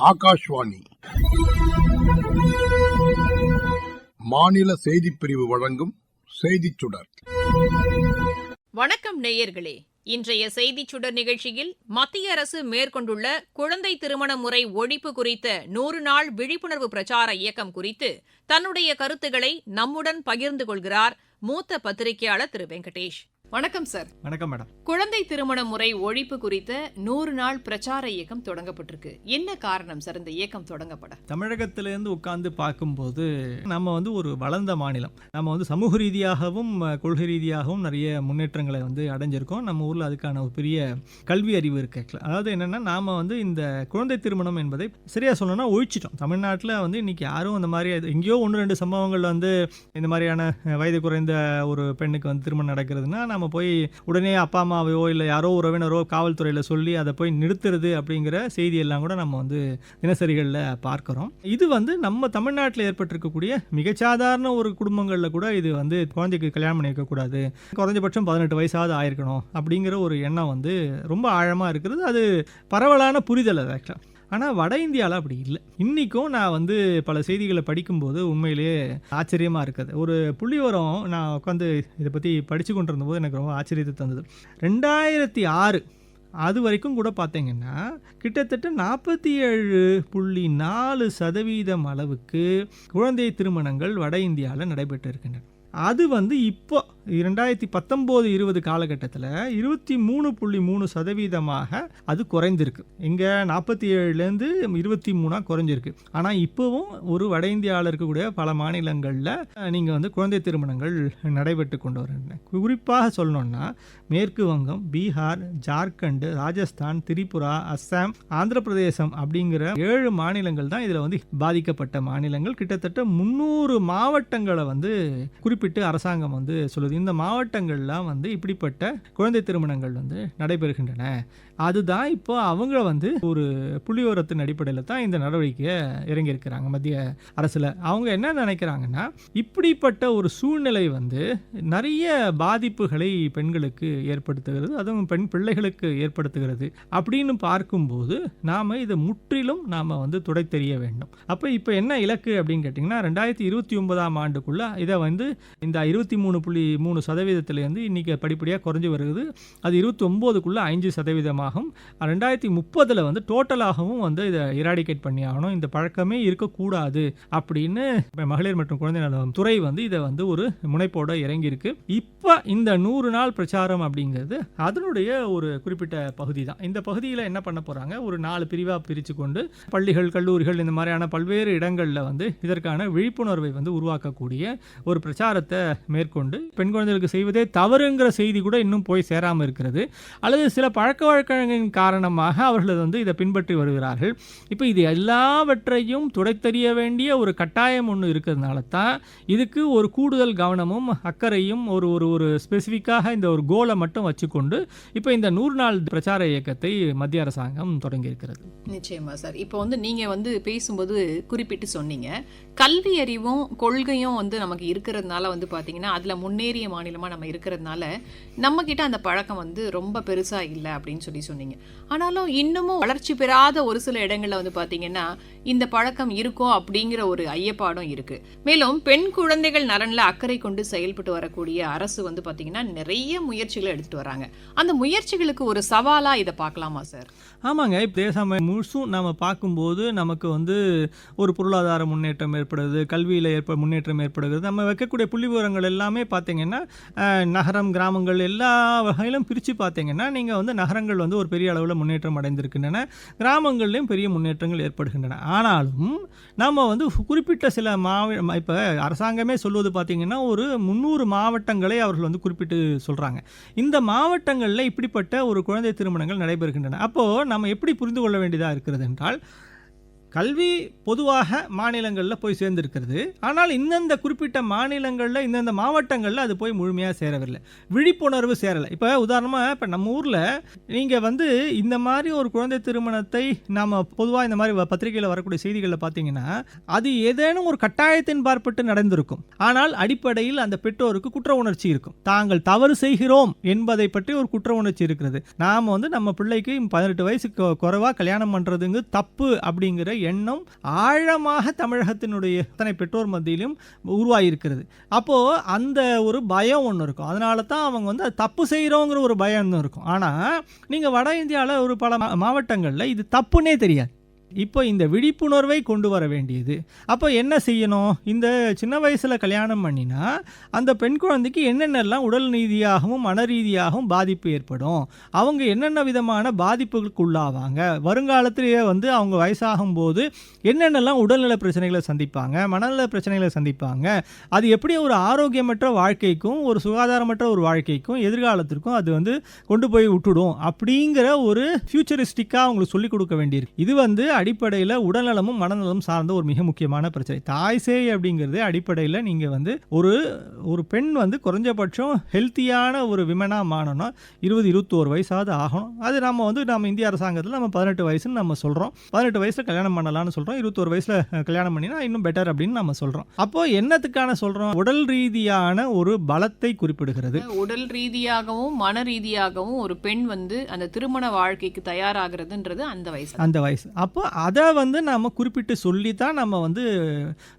ஆகாஷ்வாணி. மாநில செய்தி பிரிவு வழங்கும் செய்திச் சுடர். வணக்கம் நேயர்களே. இன்றைய செய்திச் சுடர் நிகழ்ச்சியில் மத்திய அரசு மேற்கொண்டுள்ள குழந்தை திருமண முறை ஒழிப்பு குறித்த நூறு நாள் விழிப்புணர்வு பிரச்சார இயக்கம் குறித்து தன்னுடைய கருத்துக்களை நம்முடன் பகிர்ந்து கொள்கிறார் மூத்த பத்திரிகையாளர் திரு வெங்கடேஷ். வணக்கம் சார் வணக்கம் மேடம் குழந்தை திருமண முறை ஒழிப்பு குறித்த நூறு நாள் பிரச்சார இயக்கம் தொடங்கப்பட்டிருக்கு. என்ன காரணம் சார் இந்த இயக்கம் தொடங்கப்பட? தமிழகத்திலேருந்து உட்கார்ந்து பார்க்கும்போது நம்ம வந்து ஒரு வளர்ந்த மாநிலம். நம்ம வந்து சமூக ரீதியாகவும் கொள்கை ரீதியாகவும் நிறைய முன்னேற்றங்களை வந்து அடைஞ்சிருக்கோம். நம்ம ஊரில் அதுக்கான ஒரு பெரிய கல்வி அறிவு இருக்கு. அதாவது என்னென்னா நாம் வந்து இந்த குழந்தை திருமணம் என்பதை சரியாக சொல்லணும்னா ஒழிச்சிட்டோம். தமிழ்நாட்டில் வந்து இன்றைக்கி யாரும் அந்த மாதிரி எங்கேயோ ஒன்று ரெண்டு சம்பவங்கள் வந்து இந்த மாதிரியான வயது குறைந்த ஒரு பெண்ணுக்கு வந்து திருமணம் நடக்கிறதுனா நம்ம போய் உடனே அப்பா அம்மாவையோ இல்லை யாரோ உறவினரோ காவல்துறையில் சொல்லி அதை போய் நிறுத்துறது அப்படிங்கிற செய்தியெல்லாம் கூட நம்ம வந்து தினசரிகளில் பார்க்குறோம். இது வந்து நம்ம தமிழ்நாட்டில் ஏற்பட்டிருக்கக்கூடிய மிகச்சாதாரண ஒரு குடும்பங்களில் கூட இது வந்து குழந்தைக்கு கல்யாணம் பண்ணி வைக்கக்கூடாது குறைஞ்சபட்சம் பதினெட்டு வயசாவது ஆயிருக்கணும் அப்படிங்கிற ஒரு எண்ணம் வந்து ரொம்ப ஆழமாக இருக்கிறது. அது பரவலான புரிதல் அது ஆக்சுவலாக ஆனால் வட இந்தியாவில் அப்படி இல்லை. இன்றைக்கும் நான் வந்து பல செய்திகளை படிக்கும்போது உண்மையிலேயே ஆச்சரியமாக இருக்குது. ஒரு புள்ளிவரம் நான் உட்காந்து இதை பற்றி படித்து கொண்டு இருந்தபோது எனக்கு ரொம்ப ஆச்சரியத்தை தந்தது. ரெண்டாயிரத்தி ஆறு அது வரைக்கும் கூட பார்த்தீங்கன்னா கிட்டத்தட்ட நாற்பத்தி ஏழு புள்ளி நாலு சதவீதம் அளவுக்கு குழந்தை திருமணங்கள் வட இந்தியாவில் நடைபெற்று இருக்கின்றன. அது வந்து இப்போ ரெண்டாயிரத்தி பத்தொம்போது இருபது காலகட்டத்தில் இருபத்தி மூணு புள்ளி மூணு சதவீதமாக அது குறைந்திருக்கு. இங்கே நாற்பத்தி ஏழுலேருந்து இருபத்தி மூணாக குறைஞ்சிருக்கு. ஆனால் இப்போவும் ஒரு வட இந்தியாவில் இருக்கக்கூடிய பல மாநிலங்களில் நீங்கள் வந்து குழந்தை திருமணங்கள் நடைபெற்று கொண்டு வருகின்றன குறிப்பாக சொல்லணும்னா மேற்கு வங்கம் பீகார் ஜார்க்கண்ட் ராஜஸ்தான் திரிபுரா அஸ்ஸாம் ஆந்திர பிரதேசம் அப்படிங்கிற ஏழு மாநிலங்கள் தான் இதில் வந்து பாதிக்கப்பட்ட மாநிலங்கள். கிட்டத்தட்ட முந்நூறு மாவட்டங்களை வந்து குறிப்பிட்டு அரசாங்கம் வந்து சொல்லுது. இந்த மாவட்டங்கள்லாம் வந்து இப்படிப்பட்ட குழந்தை திருமணங்கள் வந்து நடைபெறுகின்றன. அதுதான் இப்போ அவங்க வந்து ஒரு புள்ளியோரத்தின் அடிப்படையில் தான் இந்த நடவடிக்கையை இறங்கியிருக்கிறாங்க மத்திய அரசில். அவங்க என்ன நினைக்கிறாங்கன்னா இப்படிப்பட்ட ஒரு சூழ்நிலை வந்து நிறைய பாதிப்புகளை பெண்களுக்கு ஏற்படுத்துகிறது அதுவும் பெண் பிள்ளைகளுக்கு ஏற்படுத்துகிறது அப்படின்னு பார்க்கும்போது நாம் இதை முற்றிலும் நாம் வந்து துடை தெரிய வேண்டும். அப்போ இப்போ என்ன இலக்கு அப்படின்னு கேட்டிங்கன்னா ரெண்டாயிரத்தி இருபத்தி ஒன்பதாம் ஆண்டுக்குள்ளே இதை வந்து இந்த இருபத்தி மூணு புள்ளி மூணு சதவீதத்திலேருந்து இன்றைக்கி படிப்படியாக குறைஞ்சி வருகிறது. அது இருபத்தி ஒம்போதுக்குள்ளே ஐந்து ஆகும் ரெண்டாயிரத்தி முப்பதில் வந்து டோட்டலாகவும் வந்து இதை இராடிகேட் பண்ணி ஆகணும். இந்த பழக்கமே இருக்கக்கூடாது அப்படின்னு மகளிர் மற்றும் குழந்தை நலம் துறை வந்து இதை வந்து ஒரு முனைப்போட இறங்கியிருக்கு. இப்போ இந்த நூறு நாள் பிரச்சாரம் அப்படிங்கிறது அதனுடைய ஒரு குறிப்பிட்ட பகுதி தான். இந்த பகுதியில் என்ன பண்ண போகிறாங்க ஒரு நாலு பிரிவாக பிரித்து கொண்டு பள்ளிகள் கல்லூரிகள் இந்த மாதிரியான பல்வேறு இடங்களில் வந்து இதற்கான விழிப்புணர்வை வந்து உருவாக்கக்கூடிய ஒரு பிரச்சாரத்தை மேற்கொண்டு பெண் குழந்தைகளுக்கு செய்வதே தவறுங்கிற செய்தி கூட இன்னும் போய் சேராமல் இருக்கிறது. அல்லது சில பழக்க வழக்கங்களின் காரணமாக அவர்கள் வந்து இதை பின்பற்றி வருகிறார்கள். இப்போ இது எல்லாவற்றையும் துடைத்தறிய வேண்டிய ஒரு கட்டாயம் ஒன்று இருக்கிறதுனால தான் இதுக்கு ஒரு கூடுதல் கவனமும் அக்கறையும் ஒரு ஒரு ஒரு ஸ்பெசிஃபிக்காக இந்த ஒரு கோலை மட்டும் வச்சுக்கொண்டு இப்போ இந்த நூறு நாள் பிரச்சார இயக்கத்தை மத்திய அரசாங்கம் தொடங்கியிருக்கிறது. நிச்சயமா சார். இப்போ வந்து நீங்கள் வந்து பேசும்போது குறிப்பிட்டு சொன்னீங்க. கல்வி அறிவும் கொள்கையும் வந்து நமக்கு இருக்கிறதுனால வந்து பார்த்தீங்கன்னா அதில் முன்னேறிய மாநிலமாக நம்ம இருக்கிறதுனால நம்ம கிட்ட அந்த பழக்கம் வந்து ரொம்ப பெருசாக இல்லை அப்படின்னு சொல்லி சொன்னீங்க. ஆனாலும் இன்னமும் வளர்ச்சி பெறாத ஒரு சில இடங்கள்ல வந்து பாத்தீங்கன்னா இந்த பழக்கம் இருக்கோ அப்படிங்கிற ஒரு ஐயப்பாடும் இருக்கு. மேலும் பெண் குழந்தைகள் நலன்ல அக்கறை கொண்டு செயல்பட்டு வரக்கூடிய அரசு வந்து பாத்தீங்கன்னா நிறைய முயற்சிகளை எடுத்துட்டு வராங்க. அந்த முயற்சிகளுக்கு ஒரு சவாலா இதை பார்க்கலாமா சார்? ஆமாங்க. இப்போ தேசம் முழுசும் நம்ம பார்க்கும்போது நமக்கு வந்து ஒரு பொருளாதார முன்னேற்றம் ஏற்படுது கல்வியில் ஏற்ப முன்னேற்றம் ஏற்படுகிறது. நம்ம வைக்கக்கூடிய புள்ளி விவரங்கள் எல்லாமே பார்த்தீங்கன்னா நகரம் கிராமங்கள் எல்லா வகையிலும் பிரித்து பார்த்தீங்கன்னா நீங்கள் வந்து நகரங்கள் வந்து வந்து ஒரு பெரிய அளவில் முன்னேற்றம் அடைந்திருக்கின்றன. கிராமங்கள்லேயும் பெரிய முன்னேற்றங்கள் ஏற்படுகின்றன. ஆனாலும் நம்ம வந்து குறிப்பிட்ட சில மாவ இப்போ அரசாங்கமே சொல்வது பார்த்தீங்கன்னா ஒரு முந்நூறு மாவட்டங்களை அவர்கள் வந்து குறிப்பிட்டு சொல்கிறாங்க இந்த மாவட்டங்களில் இப்படிப்பட்ட ஒரு குழந்தை திருமணங்கள் நடைபெறுகின்றன. அப்போது நம்ம எப்படி புரிந்து கொள்ள வேண்டியதாக இருக்கிறது என்றால் கல்வி பொதுவாக மாநிலங்களில் போய் சேர்ந்திருக்கிறது. ஆனால் இந்தந்த குறிப்பிட்ட மாநிலங்களில் இந்தந்த மாவட்டங்களில் அது போய் முழுமையாக சேரவில்லை. விழிப்புணர்வு சேரலை. இப்போ உதாரணமாக இப்போ நம்ம ஊரில் நீங்கள் வந்து இந்த மாதிரி ஒரு குழந்தை திருமணத்தை நாம் பொதுவாக இந்த மாதிரி பத்திரிகையில் வரக்கூடிய செய்திகளில் பார்த்தீங்கன்னா அது ஏதேனும் ஒரு கட்டாயத்தின் பார்ப்பட்டு நடந்திருக்கும். ஆனால் அடிப்படையில் அந்த பெற்றோருக்கு குற்ற உணர்ச்சி இருக்கும். தாங்கள் தவறு செய்கிறோம் என்பதை பற்றி ஒரு குற்ற உணர்ச்சி இருக்கிறது. நாம் வந்து நம்ம பிள்ளைக்கு பதினெட்டு வயசுக்கு குறைவாக கல்யாணம் பண்ணுறதுங்க தப்பு அப்படிங்கிற எண்ணம் ஆழமாக தமிழகத்தினுடைய அத்தனை பெற்றோர் மத்தியிலும் உருவாகியிருக்கிறது அப்போது அந்த ஒரு பயம் ஒன்று இருக்கும். அதனால தான் அவங்க வந்து தப்பு செய்கிறோங்கிற ஒரு பயம் ஒன்று இருக்கும். ஆனால் நீங்கள் வட இந்தியாவில் ஒரு பல மாவட்டங்களில் இது தப்புன்னே தெரியாது. இப்போ இந்த விழிப்புணர்வை கொண்டு வர வேண்டியது. அப்போ என்ன செய்யணும்? இந்த சின்ன வயசில் கல்யாணம் பண்ணினா அந்த பெண் குழந்தைக்கு என்னென்னலாம் உடல் ரீதியாகவும் மன ரீதியாகவும் பாதிப்பு ஏற்படும்? அவங்க என்னென்ன விதமான பாதிப்புகளுக்கு உள்ளாவாங்க வருங்காலத்திலேயே வந்து அவங்க வயசாகும் போது என்னென்னலாம் உடல்நல பிரச்சனைகளை சந்திப்பாங்க? மனநல பிரச்சனைகளை சந்திப்பாங்க. அது எப்படி ஒரு ஆரோக்கியமற்ற வாழ்க்கைக்கும் ஒரு சுகாதாரமற்ற ஒரு வாழ்க்கைக்கும் எதிர்காலத்திற்கும் அது வந்து கொண்டு போய் விட்டுடும் அப்படிங்கிற ஒரு ஃபியூச்சரிஸ்டிக்காக அவங்களுக்கு சொல்லிக் கொடுக்க வேண்டியிருக்கு. இது வந்து அடிப்படையில் உடல்நலமும் மனநலமும் சார்ந்த ஒரு மிக முக்கியமான பிரச்சனை. தாய் சேய் அப்படிங்கிறது அடிப்படையில் நீங்கள் வந்து ஒரு ஒரு பெண் வந்து குறைஞ்சபட்சம் ஹெல்த்தியான ஒரு விமனாக மாறணும் இருபது இருபத்தோரு வயசாவது ஆகணும். அது நம்ம வந்து நம்ம இந்திய அரசாங்கத்தில் நம்ம பதினெட்டு வயசுன்னு நம்ம சொல்கிறோம் பதினெட்டு வயசில் கல்யாணம் பண்ணலாம்னு சொல்கிறோம் இருபத்தோரு வயசில் கல்யாணம் பண்ணினா இன்னும் பெட்டர் அப்படின்னு நம்ம சொல்கிறோம் அப்போ என்னத்துக்கான சொல்கிறோம் உடல் ரீதியான ஒரு பலத்தை குறிப்பிடுகிறது. உடல் ரீதியாகவும் மன ரீதியாகவும் ஒரு பெண் வந்து அந்த திருமண வாழ்க்கைக்கு தயாராகிறதுன்றது அந்த வயசு. அந்த வயசு. அப்போ அதை வந்து நம்ம குறிப்பிட்டு சொல்லி தான் நம்ம வந்து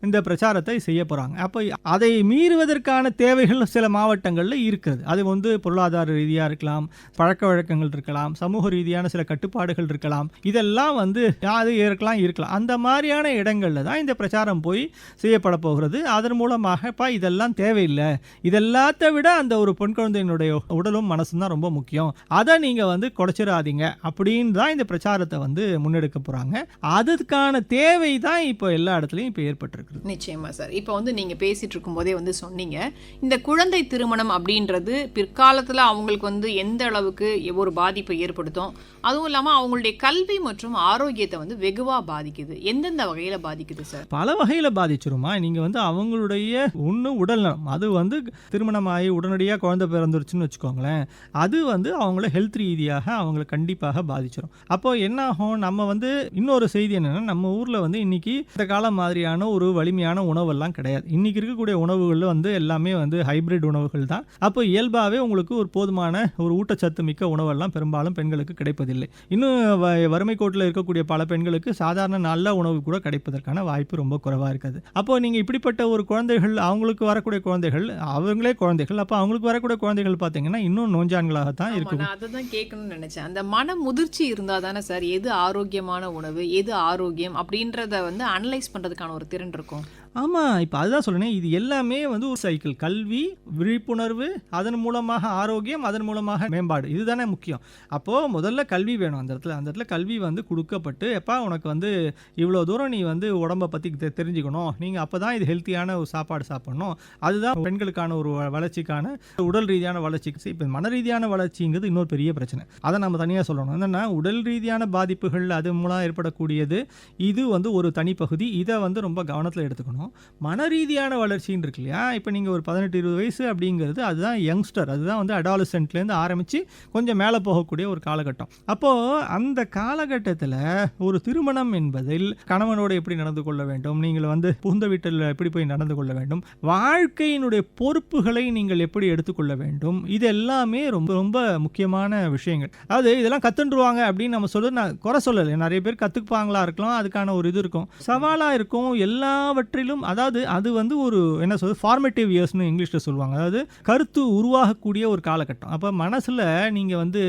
இந்த பிரச்சாரத்தை செய்ய போகிறாங்க அப்போ அதை மீறுவதற்கான தேவைகள் சில மாவட்டங்களில் இருக்குது அது வந்து பொருளாதார ரீதியாக இருக்கலாம் பழக்க வழக்கங்கள் இருக்கலாம் சமூக ரீதியான சில கட்டுப்பாடுகள் இருக்கலாம். இதெல்லாம் வந்து அது இருக்கலாம் இருக்கலாம். அந்த மாதிரியான இடங்களில் தான் இந்த பிரச்சாரம் போய் செய்யப்பட போகிறது. அதன் மூலமாக இப்போ இதெல்லாம் தேவையில்லை. இதெல்லாத்த விட அந்த ஒரு பெண் குழந்தையினுடைய உடலும் மனசும் தான் ரொம்ப முக்கியம். அதை நீங்கள் வந்து குறைச்சிடாதீங்க. அப்படின்னு தான் இந்த பிரச்சாரத்தை வந்து முன்னெடுக்க போகிறாங்க அதுக்கான தேவை தான் இப்போ எல்லா இடத்துலையும் இப்போ ஏற்பட்டிருக்குது. நிச்சயமா சார். இப்போ வந்து நீங்க பேசிட்டு இருக்கும்போதே வந்து சொன்னீங்க. இந்த குழந்தை திருமணம் அப்படின்றது பிற்காலத்துல அவங்களுக்கு வந்து எந்த அளவுக்கு ஒரு பாதிப்பை ஏற்படுத்தும்? அதுவும் இல்லாம அவங்களுடைய கல்வி மற்றும் ஆரோக்கியத்தை வந்து வெகுவா பாதிக்குது. எந்தெந்த வகையில பாதிக்குது சார்? பல வகையில் பாதிச்சிருமா? நீங்கள் வந்து அவங்களுடைய ஒன்று உடல்நலம் அது வந்து திருமணமாகி உடனடியாக குழந்தை பிறந்துருச்சுன்னு வச்சுக்கோங்களேன். அது வந்து அவங்கள ஹெல்த் ரீதியாக அவங்கள கண்டிப்பாக பாதிச்சிடும் அப்போ என்ன ஆகும்? நம்ம வந்து இன்னொரு செய்தி என்னன்னா நம்ம ஊரில் வந்து இன்னைக்கு இந்த காலம் மாதிரியான ஒரு வலிமையான உணவெல்லாம் கிடையாது. இன்னைக்கு இருக்கக்கூடிய உணவுகள் வந்து எல்லாமே வந்து ஹைபிரிட் உணவுகள் தான். அப்போ இயல்பாகவே உங்களுக்கு ஒரு போதுமான ஒரு ஊட்டச்சத்து மிக்க உணவெல்லாம் பெரும்பாலும் பெண்களுக்கு கிடைப்பதில்லை. இன்னும் வறுமை கோட்டில் இருக்கக்கூடிய பல பெண்களுக்கு சாதாரண நல்ல உணவு கூட கிடைப்பதற்கான வாய்ப்பு ரொம்ப குறைவாக இருக்குது. அப்போ நீங்கள் இப்படிப்பட்ட ஒரு குழந்தைகள் அவங்களுக்கு வரக்கூடிய குழந்தைகள் அவங்களே குழந்தைகள் அப்போ அவங்களுக்கு வரக்கூடிய குழந்தைகள் பார்த்தீங்கன்னா இன்னும் நோஞ்சான்களாகத்தான் ஆமா, இருக்கும் அதை தான் கேட்கணும்னு நினைச்சேன். அந்த மன முதிர்ச்சி இருந்தா தானே சார் எது ஆரோக்கியமான உணவு? எது ஆரோக்கியம் அப்படின்றத வந்து அனலைஸ் பண்றதுக்கான ஒரு திறன் இருக்கும். ஆமாம் இப்போ அதுதான் சொல்லணும் இது எல்லாமே வந்து ஒரு சைக்கிள் கல்வி விழிப்புணர்வு அதன் மூலமாக ஆரோக்கியம் அதன் மூலமாக மேம்பாடு. இதுதானே முக்கியம். அப்போது முதல்ல கல்வி வேணும். அந்த இடத்துல அந்த இடத்துல கல்வி வந்து கொடுக்கப்பட்டு எப்பா உனக்கு வந்து இவ்வளோ தூரம் நீ வந்து உடம்பை பற்றி தெ தெரிஞ்சுக்கணும். நீங்கள் அப்போ தான் இது ஹெல்த்தியான ஒரு சாப்பாடு சாப்பிடணும். அதுதான் பெண்களுக்கான ஒரு வளர்ச்சிக்கான உடல் ரீதியான வளர்ச்சிக்கு இப்போ மன ரீதியான வளர்ச்சிங்கிறது இன்னொரு பெரிய பிரச்சனை. அதை நம்ம தனியாக சொல்லணும். என்னென்னா உடல் ரீதியான பாதிப்புகள் அது மூலம் ஏற்படக்கூடியது. இது வந்து ஒரு தனிப்பகுதி. இதை வந்து ரொம்ப கவனத்தில் எடுத்துக்கணும். மன ரீதியான வளர்ச்சின்னு இருக்கு இல்லையா? இப்போ நீங்கள் ஒரு பதினெட்டு இருபது வயசு அப்படிங்கிறது அதுதான் யங்ஸ்டர். அதுதான் வந்து அடாலசென்ட்லேருந்து ஆரம்பித்து கொஞ்சம் மேலே போகக்கூடிய ஒரு காலகட்டம். அப்போது அந்த காலகட்டத்தில் ஒரு திருமணம் என்பதில் கணவனோடு எப்படி நடந்து கொள்ள வேண்டும்? நீங்கள் வந்து புகுந்த வீட்டில் எப்படி போய் நடந்து கொள்ள வேண்டும்? வாழ்க்கையினுடைய பொறுப்புகளை நீங்கள் எப்படி எடுத்துக்கொள்ள வேண்டும்? இது எல்லாமே ரொம்ப ரொம்ப முக்கியமான விஷயங்கள். அதாவது இதெல்லாம் கத்துண்டுருவாங்க அப்படின்னு நம்ம சொல்ல நான் குறை சொல்லலை. நிறைய பேர் கற்றுக்குப்பாங்களா இருக்கலாம் அதுக்கான ஒரு இது இருக்கும். சவாலாக இருக்கும் எல்லாவற்றிலும் அதாவது அது வந்து ஒரு என்ன சொல்றது ஃபார்மேட்டிவ் இயர்ஸ்னு இங்கிலீஷில் சொல்லுவாங்க. அதாவது கருத்து உருவாகக்கூடிய ஒரு காலகட்டம். அப்போ மனசில் நீங்கள் வந்து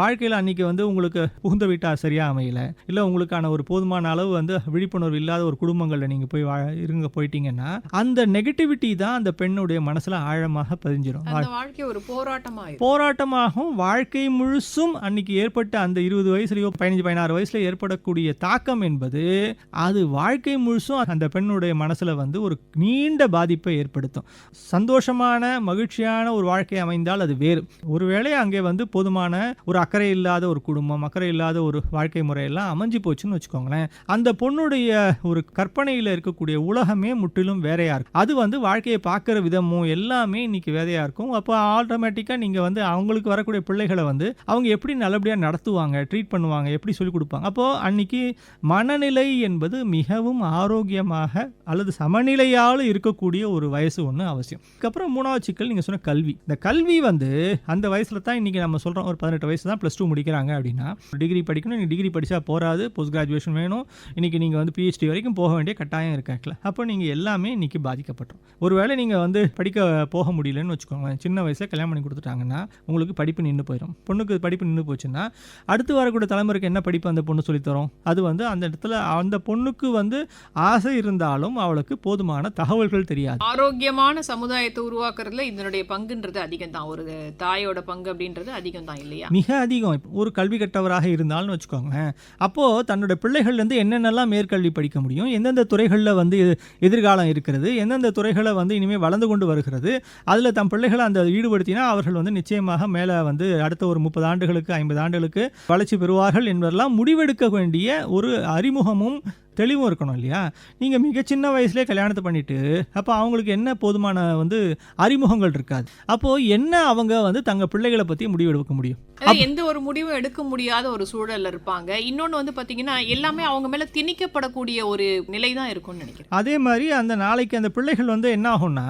வாழ்க்கையில் அன்றைக்கி வந்து உங்களுக்கு புகுந்த வீட்டார் சரியாக அமையல. இல்லை உங்களுக்கான ஒரு போதுமான அளவு வந்து விழிப்புணர்வு இல்லாத ஒரு குடும்பங்களில் நீங்கள் போய் வா இருங்க போயிட்டீங்கன்னா அந்த நெகட்டிவிட்டி தான் அந்த பெண்ணுடைய மனசில் ஆழமாக பதிஞ்சிரும். அந்த வாழ்க்கை ஒரு போராட்டமா இருக்கும் போராட்டமாகவும் வாழ்க்கை முழுசும் அன்னைக்கு ஏற்பட்ட அந்த இருபது வயசுலயோ பதினஞ்சு பதினாறு வயசுல ஏற்படக்கூடிய தாக்கம் என்பது அது வாழ்க்கை முழுசும் அந்த பெண்ணுடைய மனசுல மனசில் வந்து ஒரு நீண்ட பாதிப்பை ஏற்படுத்தும். சந்தோஷமான மகிழ்ச்சியான ஒரு வாழ்க்கை அமைந்தால் அது வேறு. ஒருவேளை அங்கே வந்து போதுமான ஒரு அக்கறை இல்லாத ஒரு குடும்பம் அக்கறை இல்லாத ஒரு வாழ்க்கை முறையெல்லாம் அமைஞ்சு போச்சுன்னு வச்சுக்கோங்களேன். அந்த பொண்ணுடைய ஒரு கற்பனையில் இருக்கக்கூடிய உலகமே முற்றிலும் வேறையா இருக்கும் அது வந்து வாழ்க்கையை பார்க்குற விதமும் எல்லாமே இன்னைக்கு வேறையா இருக்கும். அப்போ ஆட்டோமேட்டிக்காக நீங்கள் வந்து அவங்களுக்கு வரக்கூடிய பிள்ளைகளை வந்து அவங்க எப்படி நல்லபடியாக நடத்துவாங்க ட்ரீட் பண்ணுவாங்க எப்படி சொல்லிக் கொடுப்பாங்க? அப்போது அன்னைக்கு மனநிலை என்பது மிகவும் ஆரோக்கியமாக அல்லது சமநிலையால் இருக்கக்கூடிய ஒரு வயசு ஒன்று அவசியம். அதுக்கப்புறம் மூணாவது சிக்கல் நீங்கள் சொன்ன கல்வி. இந்த கல்வி வந்து அந்த வயசில் தான் இன்றைக்கி நம்ம சொல்கிறோம் ஒரு பதினெட்டு வயசு தான் ப்ளஸ் டூ முடிக்கிறாங்க அப்படின்னா டிகிரி படிக்கணும் நீங்கள் டிகிரி படித்தா போகாது போஸ்ட் கிராஜுவேஷன் வேணும். இன்றைக்கி நீங்கள் வந்து பிஹெச்டி வரைக்கும் போக வேண்டிய கட்டாயம் இருக்காக்கல அப்போ நீங்கள் எல்லாமே இன்றைக்கி பாதிக்கப்பட்டோம் ஒருவேளை நீங்கள் வந்து படிக்க போக முடியலன்னு வச்சுக்கோங்களேன் சின்ன வயசில் கல்யாணம் பண்ணி கொடுத்துட்டாங்கன்னா உங்களுக்கு படிப்பு நின்று போயிடும் பொண்ணுக்கு படிப்பு நின்று போச்சுன்னா அடுத்து வரக்கூடிய தலைமுறைக்கு என்ன படிப்பு அந்த பொண்ணு சொல்லித் தரும்? அது வந்து அந்த இடத்துல அந்த பொண்ணுக்கு வந்து ஆசை இருந்தாலும் அவளை அவளுக்கு போதுமான தகவல்கள் தெரியாது. ஆரோக்கியமான சமுதாயத்தை உருவாக்குறதுல இதனுடைய பங்குன்றது அதிகம் தான் ஒரு தாயோட பங்கு அப்படின்றது அதிகம் தான் இல்லையா? மிக அதிகம். ஒரு கல்வி கற்றவராக இருந்தாலும் வச்சுக்கோங்களேன். அப்போது தன்னோட பிள்ளைகள்லேருந்து என்னென்னலாம் மேற்கல்வி படிக்க முடியும்? எந்தெந்த துறைகளில் வந்து எது- எதிர்காலம் இருக்கிறது? எந்தெந்த துறைகளை வந்து இனிமேல் வளர்ந்து கொண்டு வருகிறது? அதில் தம் பிள்ளைகளை அந்த ஈடுபடுத்தினா அவர்கள் வந்து நிச்சயமாக மேலே வந்து அடுத்த ஒரு முப்பது ஆண்டுகளுக்கு ஐம்பது ஆண்டுகளுக்கு வளர்ச்சி பெறுவார்கள் என்பதெல்லாம் முடிவெடுக்க வேண்டிய ஒரு அறிமுகமும் தெளிவும் இருக்கணும் இல்லையா? நீங்கள் மிக சின்ன வயசுலேயே கல்யாணத்தை பண்ணிட்டு அப்போ அவங்களுக்கு என்ன போதுமான வந்து அறிமுகங்கள் இருக்காது. அப்போது என்ன அவங்க வந்து தங்கள் பிள்ளைகளை பற்றி முடிவெடுக்க முடியும்? அதாவது எந்த ஒரு முடிவும் எடுக்க முடியாத ஒரு சூழல்ல இருப்பாங்க. இன்னொன்னு வந்து பாத்தீங்கன்னா எல்லாமே அவங்க மேல திணிக்கப்படக்கூடிய ஒரு நிலை தான் இருக்கும்னு நினைக்கிறேன். அதே மாதிரி அந்த நாளைக்கு அந்த பிள்ளைகள் வந்து என்ன ஆகும்னா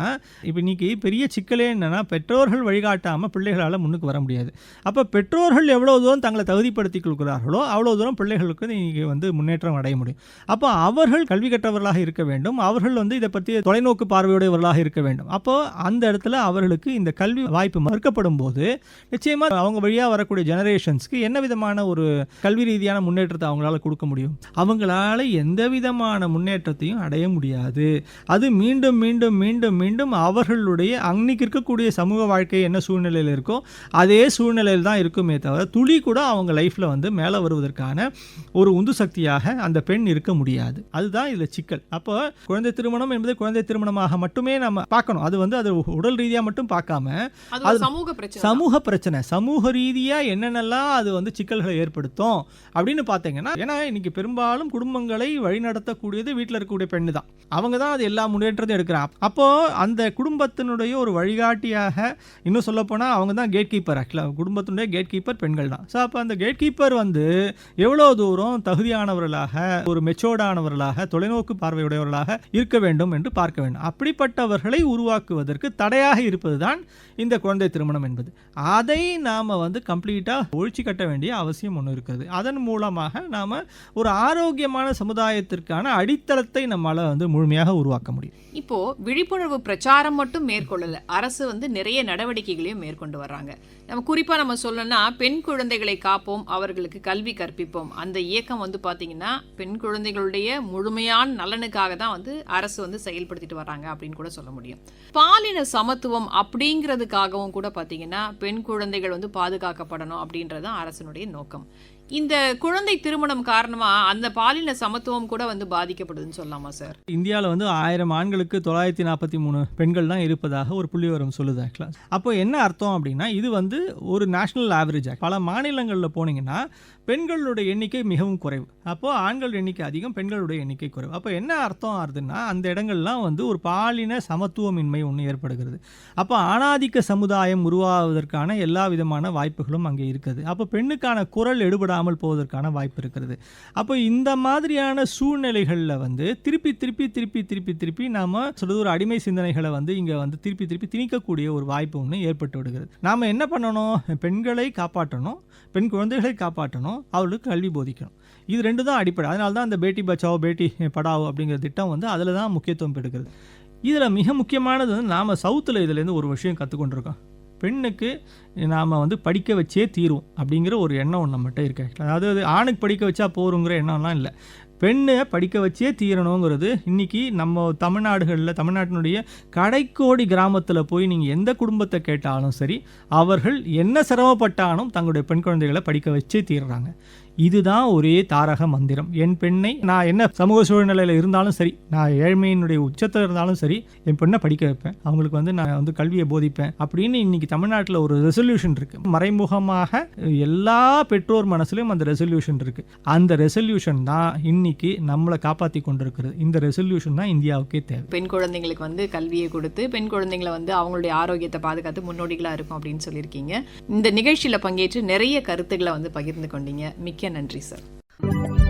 இப்போ இன்னைக்கு பெரிய சிக்கலே என்னன்னா பெற்றோர்கள் வழிகாட்டாமல் பிள்ளைகளால் முன்னுக்கு வர முடியாது. அப்போ பெற்றோர்கள் எவ்வளோ தூரம் தங்களை தகுதிப்படுத்திக் கொள்கிறார்களோ அவ்வளோ தூரம் பிள்ளைகளுக்கு இன்னைக்கு வந்து முன்னேற்றம் அடைய முடியும். அப்போ அவர்கள் கல்வி கற்றவர்களாக இருக்க வேண்டும். அவர்கள் வந்து இதை பற்றி தொலைநோக்கு பார்வையுடையவர்களாக இருக்க வேண்டும். அப்போ அந்த இடத்துல அவர்களுக்கு இந்த கல்வி வாய்ப்பு மறுக்கப்படும் போது நிச்சயமாக அவங்க வழியாக வரக்கூடிய ஜெனரேஷன்ஸ்க்கு என்ன விதமான ஒரு கல்வி ரீதியான முன்னேற்றத்தை அவங்களால கொடுக்க முடியும்? அவங்களால எந்த விதமான முன்னேற்றத்தையும் அடைய முடியாது. அது மீண்டும் மீண்டும் மீண்டும் மீண்டும் அவர்களுடைய அன்னைக்கு இருக்கக்கூடிய சமூக வாழ்க்கை என்ன சூழ்நிலையில் இருக்கோ அதே சூழ்நிலையில் தான் இருக்குமே தவிர துளி கூட அவங்க லைஃப்பில் வந்து மேலே வருவதற்கான ஒரு உந்து சக்தியாக அந்த பெண் இருக்க முடியும். முடியாது. அதுதான் இதில் சிக்கல். அப்போ குழந்தை திருமணம் என்பது குழந்தை திருமணமாக மட்டுமே நம்ம பார்க்கணும். அது வந்து அது உடல் ரீதியாக மட்டும் பார்க்காம அது சமூக பிரச்சனை. சமூக பிரச்சனை. சமூக ரீதியாக என்னென்னலாம் அது வந்து சிக்கல்களை ஏற்படுத்தும் அப்படின்னு பார்த்தீங்கன்னா ஏன்னா இன்னைக்கு பெரும்பாலும் குடும்பங்களை வழிநடத்தக்கூடியது வீட்டில் இருக்கக்கூடிய பெண்ணு தான் அவங்க தான் அது எல்லா முன்னேற்றத்தையும் எடுக்கிறாங்க அப்போ அந்த குடும்பத்தினுடைய ஒரு வழிகாட்டியாக இன்னும் சொல்லப்போனால் அவங்க தான் கேட் கீப்பர் ஆக்சுவலாக குடும்பத்தினுடைய கேட் கீப்பர் பெண்கள் தான். ஸோ அப்போ அந்த கேட் கீப்பர் வந்து எவ்வளோ தூரம் தகுதியானவர்களாக ஒரு மெச்சோர்டானவர்களாக தொலைநோக்கு பார்வையுடையவர்களாக இருக்க வேண்டும் என்று பார்க்க வேண்டும். அப்படிப்பட்டவர்களை உருவாக்குவதற்கு தடையாக இருப்பது தான் இந்த குழந்தை திருமணம் என்பது. அதை நாம் வந்து கம்ப்ளீட்டாக ஒழிச்சு கட்ட வேண்டிய அவசியம் ஒன்று இருக்குது அதன் மூலமாக நாம் ஒரு ஆரோக்கியமான சமுதாயத்திற்கான அடித்தளத்தை நம்மளால் வந்து முழுமையாக உருவாக்க முடியும். இப்போ விழிப்புணர்வு பிரச்சாரம் மட்டும் மேற்கொள்ளல. அரசு வந்து நிறைய நடவடிக்கைகளையும் மேற்கொண்டு வர்றாங்க. நம்ம குறிப்பா நம்ம சொல்லணும்னா பெண் குழந்தைகளை காப்போம் அவர்களுக்கு கல்வி கற்பிப்போம். அந்த இயக்கம் வந்து பாத்தீங்கன்னா பெண் குழந்தைகளுடைய முழுமையான நலனுக்காக தான் வந்து அரசு வந்து செயல்படுத்திட்டு வர்றாங்க அப்படின்னு கூட சொல்ல முடியும். பாலின சமத்துவம் அப்படிங்கிறதுக்காகவும் கூட பாத்தீங்கன்னா பெண் குழந்தைகள் வந்து பாதுகாக்கப்படணும் அப்படின்றது தான் அரசனுடைய நோக்கம். இந்த குழந்தை திருமணம் காரணமா அந்த பாலின சமத்துவம் கூட வந்து பாதிக்கப்படுதுன்னு சொல்லலாமா சார்? இந்தியாவில் வந்து ஆயிரம் ஆண்களுக்கு தொள்ளாயிரத்தி நாற்பத்தி மூணு பெண்கள் தான் இருப்பதாக ஒரு புள்ளிவரம் சொல்லுது ஆக்சுவலாக அப்போ என்ன அர்த்தம் அப்படின்னா இது வந்து ஒரு நேஷனல் ஆவரேஜ் பல மாநிலங்களில் போனீங்கன்னா பெண்களுடைய எண்ணிக்கை மிகவும் குறைவு. அப்போது ஆண்கள் எண்ணிக்கை அதிகம் பெண்களுடைய எண்ணிக்கை குறைவு. அப்போ என்ன அர்த்தம் ஆகுதுன்னா அந்த இடங்கள்லாம் வந்து ஒரு பாலின சமத்துவமின்மை ஒன்று ஏற்படுகிறது. அப்போ ஆணாதிக்க சமுதாயம் உருவாவதற்கான எல்லா விதமான வாய்ப்புகளும் அங்கே இருக்குது. அப்போ பெண்ணுக்கான குரல் எடுபடாமல் போவதற்கான வாய்ப்பு இருக்கிறது அப்போ இந்த மாதிரியான சூழ்நிலைகளில் வந்து திருப்பி திருப்பி திருப்பி திருப்பி திருப்பி நாம் சொல்றது ஒரு அடிமை சிந்தனைகளை வந்து இங்கே வந்து திருப்பி திருப்பி திணிக்கக்கூடிய ஒரு வாய்ப்பு ஒன்று ஏற்பட்டு விடுகிறது. நாம் என்ன பண்ணணும்? பெண்களை காப்பாற்றணும் பெண் குழந்தைகளை காப்பாற்றணும் அவர்களுக்கு கல்வி போதிக்கணும். இது ரெண்டு தான் அடிப்படை. அதனால தான் அந்த பேட்டி பச்சாவோ பேட்டி படாவோ அப்படிங்கிற திட்டம் வந்து அதில் தான் முக்கியத்துவம் பெறுகிறது. இதில் மிக முக்கியமானது வந்து நாம் சவுத்தில் இதுலேருந்து ஒரு விஷயம் கற்றுக்கொண்டிருக்கோம் பெண்ணுக்கு நாம் வந்து படிக்க வச்சே தீரும் அப்படிங்கிற ஒரு எண்ணம் ஒன்று நம்மகிட்ட இருக்கு. அதாவது ஆணுக்கு படிக்க வச்சா போருங்கிற எண்ணம்லாம் இல்லை. பெண்ணை படிக்க வச்சே தீரணுங்கிறது இன்றைக்கி நம்ம தமிழ்நாடுகளில் தமிழ்நாட்டினுடைய கடைக்கோடி கிராமத்தில் போய் நீங்கள் எந்த குடும்பத்தை கேட்டாலும் சரி அவர்கள் என்ன சிரமப்பட்டாலும் தங்களுடைய பெண் குழந்தைகளை படிக்க வச்சே தீர்றாங்க. இதுதான் ஒரே தாரக மந்திரம். என் பெண்ணை நான் என்ன சமூக சூழ்நிலையில் இருந்தாலும் சரி நான் ஏழ்மையினுடைய உச்சத்தில் இருந்தாலும் சரி என் பெண்ணை படிக்க வைப்பேன். அவங்களுக்கு வந்து நான் வந்து கல்வியை போதிப்பேன் அப்படின்னு இன்னைக்கு தமிழ்நாட்டில் ஒரு ரெசல்யூஷன் இருக்கு. மறைமுகமாக எல்லா பெற்றோர் மனசுலையும் அந்த ரெசல்யூஷன் இருக்கு. அந்த ரெசல்யூஷன் தான் இன்னைக்கு நம்மளை காப்பாற்றி கொண்டிருக்கிறது. இந்த ரெசல்யூஷன் தான் இந்தியாவுக்கே தேவை. பெண் குழந்தைங்களுக்கு வந்து கல்வியை கொடுத்து பெண் குழந்தைங்களை வந்து அவங்களுடைய ஆரோக்கியத்தை பாதுகாத்து முன்னோடிகளாக இருக்கும் அப்படின்னு சொல்லியிருக்கீங்க. இந்த நிகழ்ச்சியில் பங்கேற்று நிறைய கருத்துக்களை வந்து பகிர்ந்து கொண்டீங்க. மிக்க மிக்க நன்றி சார்.